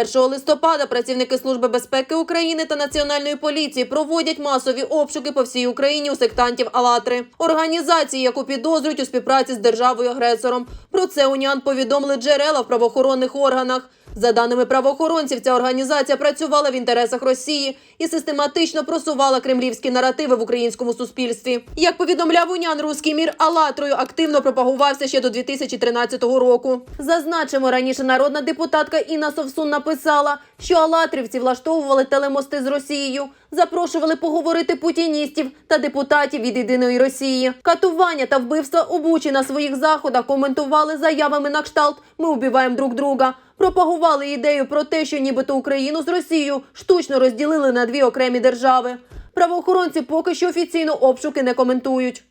1 листопада працівники Служби безпеки України та Національної поліції проводять масові обшуки по всій Україні у сектантів Алатри, організації, яку підозрюють у співпраці з державою-агресором. Про це УНІАН повідомили джерела в правоохоронних органах. За даними правоохоронців, ця організація працювала в інтересах Росії і систематично просувала кремлівські наративи в українському суспільстві. Як повідомляв УНЯН, руський мір Алатрою активно пропагувався ще до 2013 року. Зазначимо, раніше народна депутатка Інна Совсун написала, що алатрівці влаштовували телемости з Росією, запрошували поговорити путіністів та депутатів від єдиної Росії. Катування та вбивства у Бучі на своїх заходах коментували заявами на кшталт Ми убиваємо друг друга. Пропагували ідею про те, що нібито Україну з Росією штучно розділили на дві окремі держави. Правоохоронці поки що офіційно обшуки не коментують.